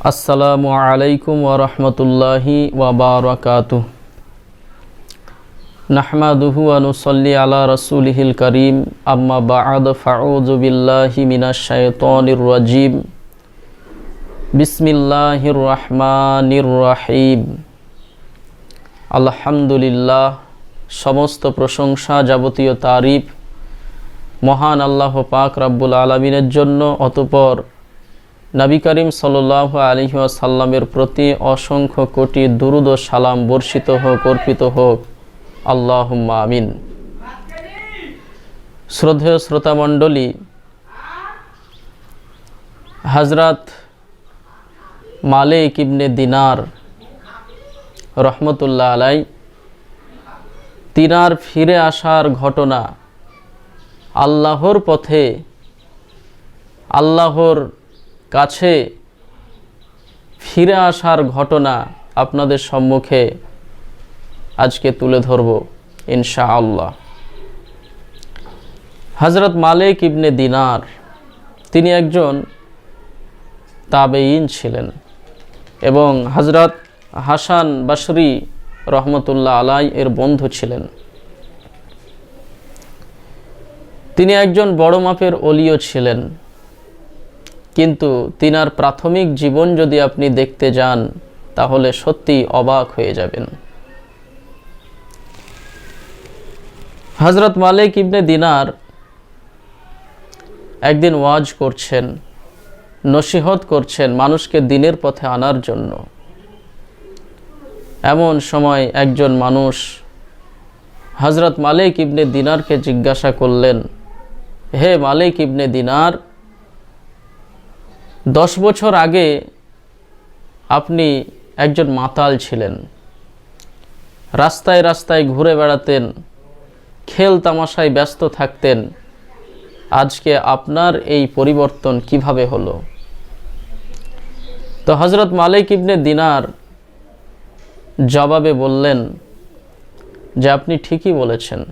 আসসালামু আলাইকুম ওরহমতুল্লাহি ওবরাকাতু নাহমাদুহু আনুসল্লি আলা রসুলহিল করিম। আম্মা বাদ, ফাউযু বিল্লাহি মিনাশ শাইতানির রাজিম। বিসমিল্লাহির রহমানির রহিম। আলহামদুলিল্লাহ, সমস্ত প্রশংসা যাবতীয় তারিফ মহান আল্লাহ পাক রাব্বুল আলমিনের জন্য। অতপর নবী করিম সাল্লাহ আলহি সাল্লামের প্রতি অসংখ্য কোটি দুরুদ ও সালাম বর্ষিত হোক, অর্পিত হোক। আল্লাহ আমিন। শ্রদ্ধেয় শ্রোতামণ্ডলী হজরত মালিক ইবনে দিনার রহমতুল্লাহ আলাই, তিনার ফিরে আসার ঘটনা আল্লাহর পথে, আল্লাহর কাছে ফিরে আসার ঘটনা আপনাদের সম্মুখে আজকে তুলে ধরব ইনশা আল্লাহ হজরত মালিক ইবনে দিনার, তিনি একজন তাবেইন ছিলেন এবং হজরত হাসান বাসরি রহমতুল্লাহ আলাই এর বন্ধু ছিলেন। তিনি একজন বড় মাপের অলিও ছিলেন। কিন্তু তিনার প্রাথমিক জীবন যদি আপনি দেখতে যান, তাহলে সত্যি অবাক হয়ে যাবেন। হজরত মালিক ইবনে দিনার একদিন ওয়াজ করছেন, নসিহত করছেন মানুষকে দিনের পথে আনার জন্য। এমন সময় একজন মানুষ হজরত মালিক ইবনে দিনারকে জিজ্ঞাসা করলেন, হে মালিক ইবনে দিনার দশ বছর আগে আপনি একজন মাতাল ছিলেন। রাস্তায় রাস্তায় ঘুরে বেড়াতেন, খেল তামাশায় ব্যস্ত থাকতেন। আজকে আপনার এই পরিবর্তন কীভাবে হলো? তো হজরত মালিক ইবনে দিনার জবাবে বললেন যে আপনি ঠিকই বলেছেন।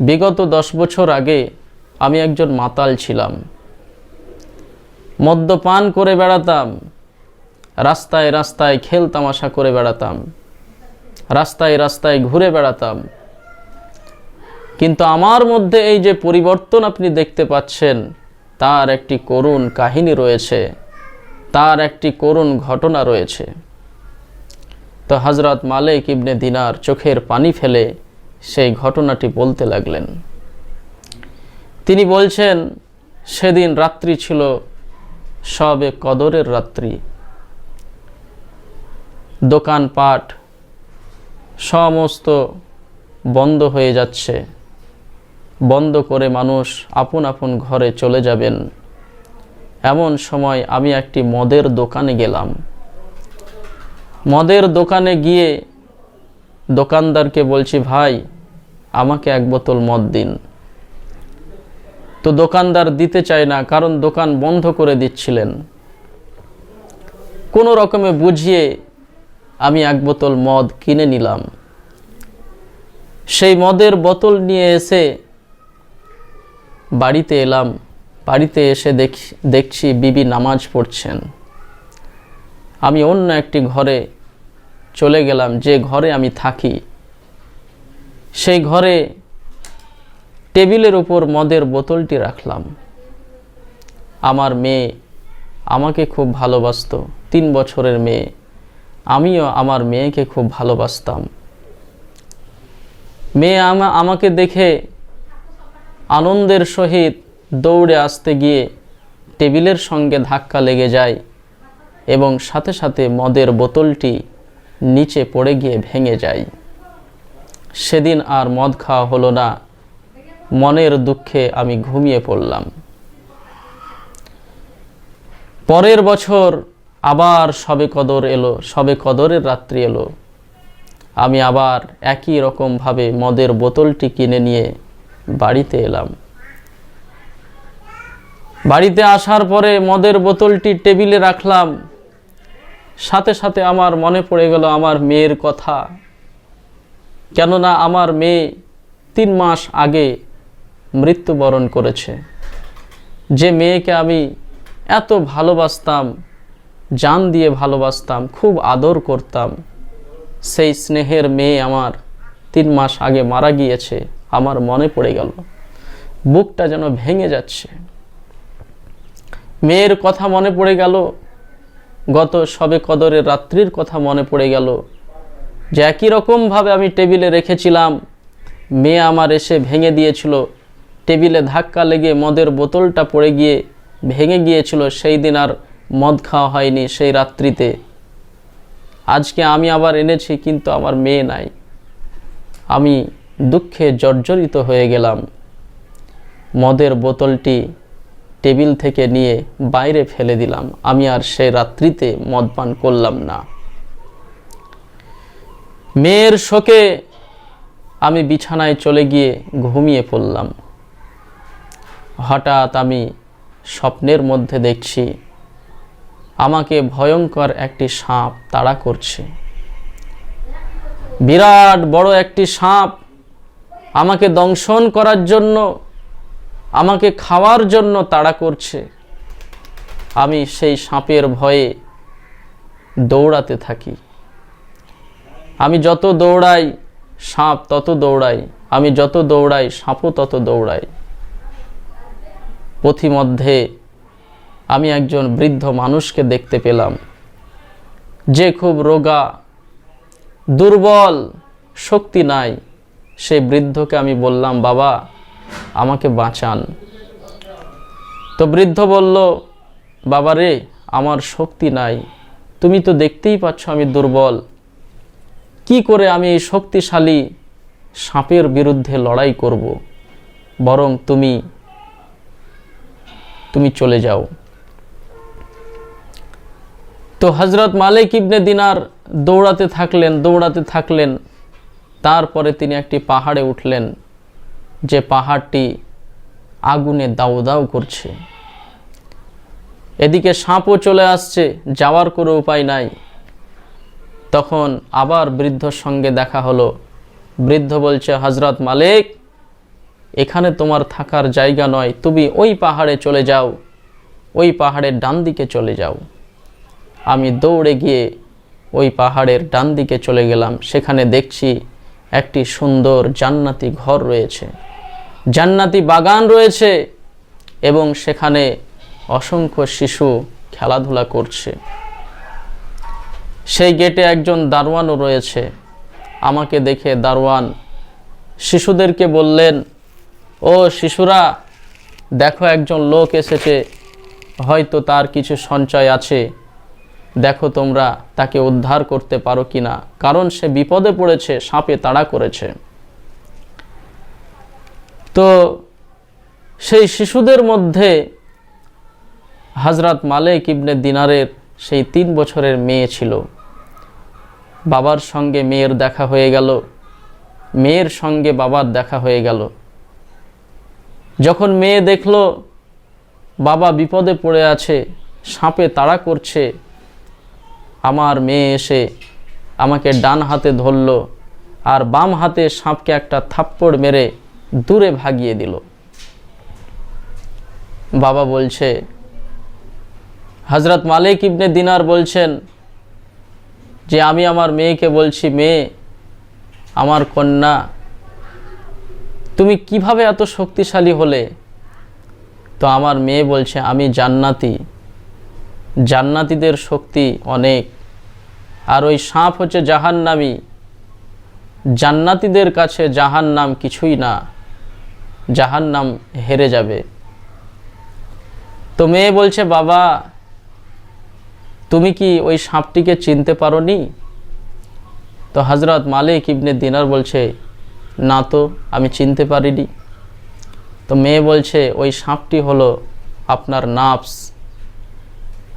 বিগত দশ বছর আগে আমি একজন মাতাল ছিলাম। মদ্যপান করে বেড়াতাম। রাস্তায় রাস্তায় খেল তামাশা করে বেড়াতাম। রাস্তায় রাস্তায় ঘুরে বেড়াতাম। কিন্তু আমার মধ্যে এই যে পরিবর্তন আপনি দেখতে পাচ্ছেন, তার একটি করুণ কাহিনী রয়েছে। তার একটি করুণ ঘটনা রয়েছে। তো হজরত মালিক ইবনে দিনার চোখের পানি ফেলে সেই ঘটনাটি বলতে লাগলেন। তিনি বলছেন, সেদিন রাত্রি ছিল সবে কদরের রাত্রি। দোকানপাট সমস্ত বন্ধ হয়ে যাচ্ছে। বন্ধ করে মানুষ আপন আপন ঘরে চলে যাবেন। এমন সময় আমি একটি মদের দোকানে গেলাম। মদের দোকানে গিয়ে দোকানদারকে বলছি, ভাই, আমাকে এক বোতল মদ দিন। তো দোকানদার দিতে চায় না, কারণ দোকান বন্ধ করে দিচ্ছিলেন। কোনো রকমে বুঝিয়ে আমি এক বোতল মদ কিনে নিলাম। সেই মদের বোতল নিয়ে এসে বাড়িতে এলাম। বাড়িতে এসে দেখি, দেখছি বিবি নামাজ পড়ছেন। আমি অন্য একটি ঘরে চলে গেলাম, যে ঘরে আমি থাকি। সেই ঘরে টেবিলের ওপর মদের বোতলটি রাখলাম। আমার মেয়ে আমাকে খুব ভালোবাসত, তিন বছরের মেয়ে। আমিও আমার মেয়েকে খুব ভালোবাসতাম। মেয়ে আমা, আমাকে দেখে আনন্দের সহিত দৌড়ে আসতে গিয়ে টেবিলের সঙ্গে ধাক্কা লেগে যায় এবং সাথে সাথে মদের বোতলটি নিচে পড়ে গিয়ে ভেঙে যায়। সেদিন আর মদ খাওয়া হলো না। মনের দুঃখে আমি ঘুমিয়ে পড়লাম। পরের বছর আবার সবে কদর এলো, সবে কদরের রাত্রি এলো। আমি আবার একই রকমভাবে মদের বোতলটি কিনে নিয়ে বাড়িতে এলাম। বাড়িতে আসার পরে মদের বোতলটি টেবিলে রাখলাম। সাথে সাথে আমার মনে পড়ে গেল আমার মেয়ের কথা। কেননা আমার মেয়ে তিন মাস আগে মৃত্যুবরণ করেছে। যে মেয়েকে আমি এত ভালোবাসতাম, জান দিয়ে ভালোবাসতাম, খুব আদর করতাম, সেই স্নেহের মেয়ে আমার তিন মাস আগে মারা গিয়েছে, আমার মনে পড়ে গেল। বুকটা যেন ভেঙে যাচ্ছে। মেয়ের কথা মনে পড়ে গেল, গত সবে কদরের রাত্রির কথা মনে পড়ে গেল, যে একই রকমভাবে আমি টেবিলে রেখেছিলাম, মেয়ে আমার এসে ভেঙে দিয়েছিল টেবিলে ধাক্কা লেগে মদের বোতলটা পড়ে গিয়ে ভেঙে গিয়েছিল, সেই দিন আর মদ খাওয়া হয়নি সেই রাত্রিতে। আজকে আমি আবার এনেছি, কিন্তু আমার মেয়ে নাই। আমি দুঃখে জর্জরিত হয়ে গেলাম। মদের বোতলটি টেবিল থেকে নিয়ে বাইরে ফেলে দিলাম। আমি আর সেই রাত্রিতে মদ পান করলাম না। মেয়ের শোকে আমি বিছানায় চলে গিয়ে ঘুমিয়ে পড়লাম। হঠাৎ আমি স্বপ্নের মধ্যে দেখছি আমাকে ভয়ঙ্কর একটি সাপ তাড়া করছে। বিরাট বড় একটি সাপ আমাকে দংশন করার জন্য, আমাকে খাওয়ার জন্য তাড়া করছে। আমি সেই সাপের ভয়ে দৌড়াতে থাকি। আমি যত দৌড়াই, সাপ তত দৌড়াই আমি যত দৌড়াই, সাপও তত দৌড়াই পথিমধ্যে আমি একজন বৃদ্ধ মানুষকে দেখতে পেলাম, যে খুব রোগা, দুর্বল, শক্তি নাই। সেই বৃদ্ধকে আমি বললাম, বাবা, আমাকে বাঁচান। তো বৃদ্ধ বলল, বাবা রে, আমার শক্তি নাই। তুমি তো দেখতেই পাচ্ছ আমি দুর্বল। কি করে আমি এই শক্তিশালী সাপের বিরুদ্ধে লড়াই করব? বরং তুমি তুমি চলে যাও। তো হজরত মালিক ইবনে দিনার দৌড়াতে থাকলেন দৌড়াতে থাকলেন। তারপরে তিনি একটি পাহাড়ে উঠলেন, যে পাহাড়টি আগুনে দাউ দাউ করছে। এদিকে সাপও চলে আসছে, যাওয়ার কোনো উপায় নাই। তখন আবার বৃদ্ধর সঙ্গে দেখা হলো। বৃদ্ধ বলছে হজরত মালিক এখানে তোমার থাকার জায়গা নয়। তুমি ওই পাহাড়ে চলে যাও। ওই পাহাড়ের ডান দিকে চলে যাও। আমি দৌড়ে গিয়ে ওই পাহাড়ের ডান দিকে চলে গেলাম। সেখানে দেখছি একটি সুন্দর জান্নাতি ঘর রয়েছে। জান্নাতি বাগান রয়েছে এবং সেখানে অসংখ্য শিশু খেলাধুলা করছে। সেই গেটে একজন দারোয়ানও রয়েছে। আমাকে দেখে দারোয়ান শিশুদেরকে বললেন ও শিশুরা, দেখো একজন লোক এসেছে, হয়তো তার কিছু সঞ্চয় আছে। দেখো তোমরা তাকে উদ্ধার করতে পারো কি না, কারণ সে বিপদে পড়েছে, সাপে তাড়া করেছে। তো সেই শিশুদের মধ্যে হাজরাত মালিক ইবনে দিনারের সেই তিন বছরের মেয়ে ছিল। বাবার সঙ্গে মেয়ের দেখা হয়ে গেল। মেয়ের সঙ্গে বাবার দেখা হয়ে গেল। যখন মেয়ে দেখল, বাবা বিপদে পড়ে আছে, সাপে তাড়া করছে, আমার মেয়ে এসে আমাকে ডান হাতে ধরল আর বাম হাতে সাপকে একটা থাপ্পড় মেরে দূরে ভাগিয়ে দিল। বাবা বলছে হজরত মালিক ইবনে দিনার বলছেন যে, আমি আমার মেয়েকে বলছি, মেয়ে, আমার কন্যা তুমি কীভাবে এত শক্তিশালী হলে? তো আমার মেয়ে বলছে, আমি জান্নাতি। জান্নাতিদের শক্তি অনেক। আর ওই সাপ হচ্ছে জাহান্নামি। জান্নাতিদের কাছে জাহান নাম কিছুই না। জাহান নাম হেরে যাবে। তো মেয়ে বলছে, বাবা, তুমি কি ওই সাপটিকে চিনতে পারো নি তো হজরত মালিক ইবনে দিনার বলছে না তো, আমি চিনতে পারিনি। তো মেয়ে বলছে, ওই সাপটি হলো আপনার নাফস।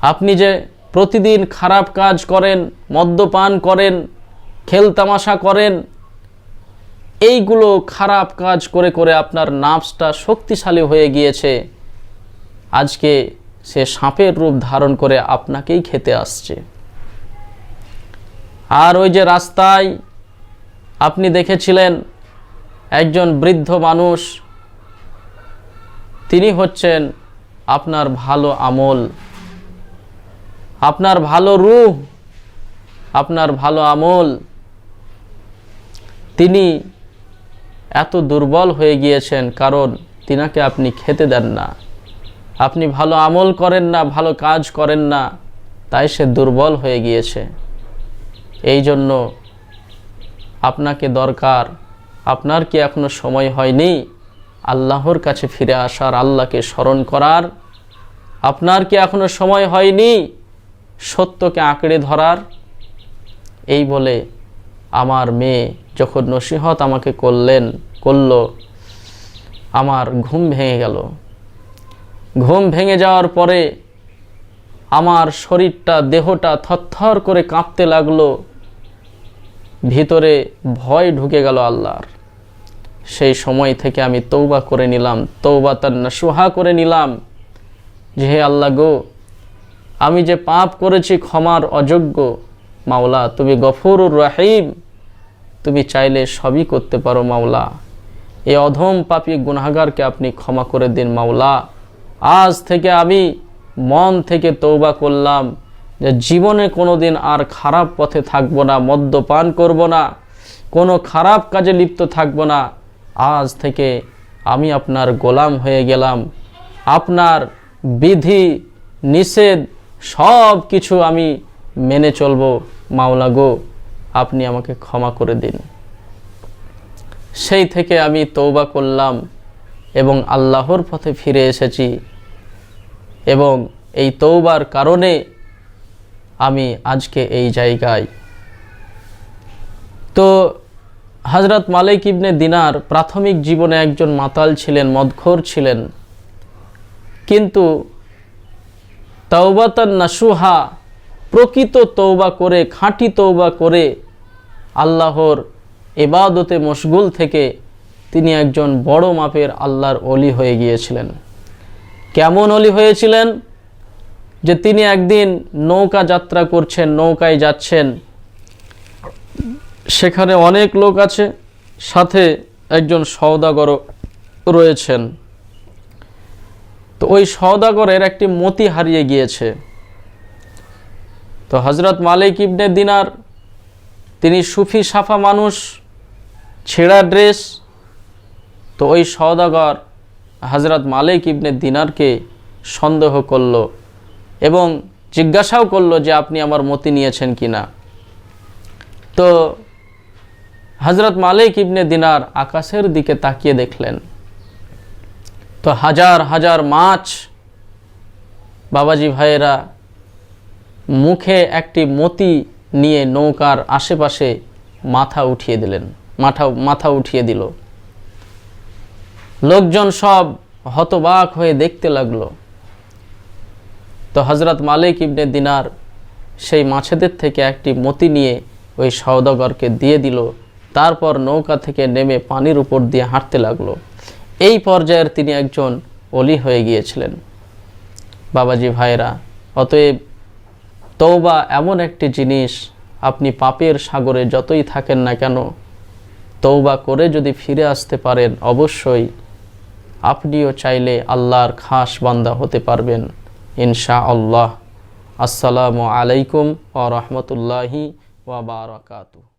আপনি যে প্রতিদিন খারাপ কাজ করেন, মদ্যপান করেন, খেল তামাশা করেন, এইগুলো খারাপ কাজ করে করে আপনার নাফসটা শক্তিশালী হয়ে গিয়েছে। আজকে সে সাপের রূপ ধারণ করে আপনাকেই খেতে আসছে। আর ওই যে রাস্তায় আপনি দেখেছিলেন একজন বৃদ্ধ মানুষ, তিনি হচ্ছেন আপনার ভালো আমল। আপনার ভালো রূহ, আপনার ভালো আমল। তিনি এত দুর্বল হয়ে গিয়েছেন, কারণ তিনাকে আপনি খেতে দেন না। আপনি ভালো আমল করেন না, ভালো কাজ করেন না, তাই সে দুর্বল হয়ে গিয়েছে। এই জন্য আপনাকে দরকার আপনার কি এখনও সময় হয়নি? আল্লাহর কাছে ফিরে আসার আল্লাহকে স্মরণ করার? আপনার কি এখনও সময় হয়নি? সত্যকে আঁকড়ে ধরার? এই বলে আমার মেয়ে যখন নসিহত আমাকে করলেন, করল, আমার ঘুম ভেঙে গেল। ঘুম ভেঙে যাওয়ার পরে আমার শরীরটা, দেহটা থরথর করে কাঁপতে লাগল। ভিতরে ভয় ঢুকে গেল আল্লাহর। সেই সময় থেকে আমি তৌবা করে নিলাম তৌবা তার সুহা করে নিলাম। যে হে আল্লাহ গো, আমি যে পাপ করেছি ক্ষমার অযোগ্য মাওলা, তুমি গফুরুর রাহিম, তুমি চাইলে সবই করতে পারো মাওলা। এ অধম পাপি গুনাগারকে আপনি ক্ষমা করে দিন মাওলা। আজ থেকে আমি মন থেকে তৌবা করলাম যে জীবনে কোনো দিন আর খারাপ পথে থাকব না, মদ্যপান করব না, কোনো খারাপ কাজে লিপ্ত থাকব না। আজ থেকে আমি আপনার গোলাম হয়ে গেলাম। আপনার বিধি, নিষেধ, সব কিছু আমি মেনে চলবো মাওলা গো। আপনি আমাকে ক্ষমা করে দিন। সেই থেকে আমি তৌবা করলাম এবং আল্লাহর পথে ফিরে এসেছি এবং এই তৌবার কারণে আমি আজকে এই জায়গায়। তো হজরত মালিক ইবনে দিনার প্রাথমিক জীবনে একজন মাতাল ছিলেন, মদখোর ছিলেন। কিন্তু তৌবাতান নাসুহা প্রকৃত তৌবা করে, খাঁটি তৌবা করে আল্লাহর এবাদতে মশগুল থেকে তিনি একজন বড় মাপের আল্লাহর অলি হয়ে গিয়েছিলেন। কেমন অলি হয়েছিলেন? যে তিনি একদিন নৌকা যাত্রা করছেন, নৌকায় যাচ্ছেন। সেখানে অনেক লোক আছে, সাথে একজন সওদাগর রয়েছেন। তো ওই সওদাগরের একটি মতি হারিয়ে গিয়েছে। তো হজরত মালিক ইবনে দিনার, তিনি সুফি সাফা মানুষ, ছেঁড়া ড্রেস, তো ওই সওদাগর হজরত মালিক ইবনে দিনারকে সন্দেহ করল এবং জিজ্ঞাসাও করল যে আপনি আমার মতি নিয়েছেন কি না তো হজরত মালিক ইবনে দিনার আকাশের দিকে তাকিয়ে দেখলেন। তো হাজার হাজার মাছ বাবাজি ভাইয়েরা মুখে একটি মতি নিয়ে নৌকার আশেপাশে মাথা উঠিয়ে দিলেন, মাথা মাথা উঠিয়ে দিল। লোকজন সব হতবাক হয়ে দেখতে লাগল। তো হজরত মালিক ইবনে দিনার সেই মাছেদের থেকে একটি মতি নিয়ে ওই সওদাগরকে দিয়ে দিল তারপর নৌকা থেকে নেমে পানির উপর দিয়ে হাঁটতে লাগল। এই পর্যায়ের তিনি একজন অলি হয়ে গিয়েছিলেন। বাবাজি ভাইরা অতএব তৌবা এমন একটি জিনিস, আপনি পাপের সাগরে যতই থাকেন না কেন তৌবা করে যদি ফিরে আসতে পারেন, অবশ্যই আপনিও চাইলে আল্লাহর খাস বান্দা হতে পারবেন ইনশা আল্লাহ আসসালামু আলাইকুম ওয়া রাহমাতুল্লাহি ওয়া বারাকাতুহু।